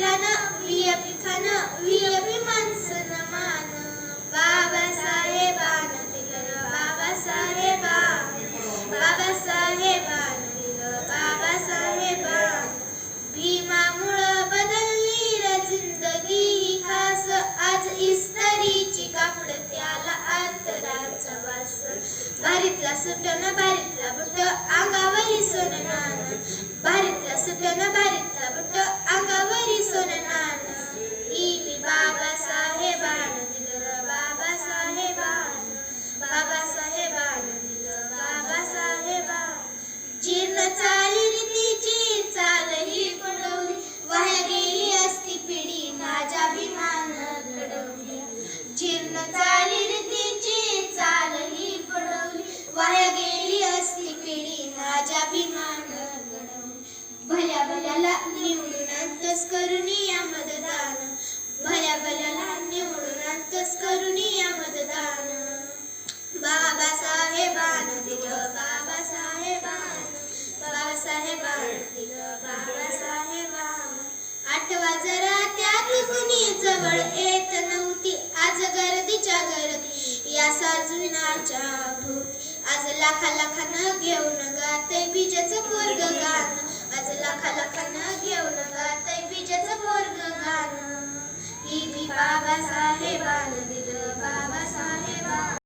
रान वियपी खान मान बाबासाहेबान दिलं बाबासाहेबान बाबासाहेबान दिलं बाबासाहेबान। भीमामुळं बदलली र जिंदगी ही खास। आज इस्त्रीची कापड त्याला अंतराचा वास। भारीतला सुटण भारीतला बुट अंगावरी सोन माझ्या अभिमान घडवली भल्या भल्याला निवडून अंतस करून या मतदान. भल्या भल्याला निवडून अंतस करून या मतदान. बाबासाहेबान दिलं बाबासाहेबान बाबासाहेबान दिलं बाबासाहेबान आठवा जरा त्यात कुणी जवळ येत नव्हती. आज गर्दीच्या गर्दी या साजविनाच्या भूत आज लाखा लाखानं घेऊन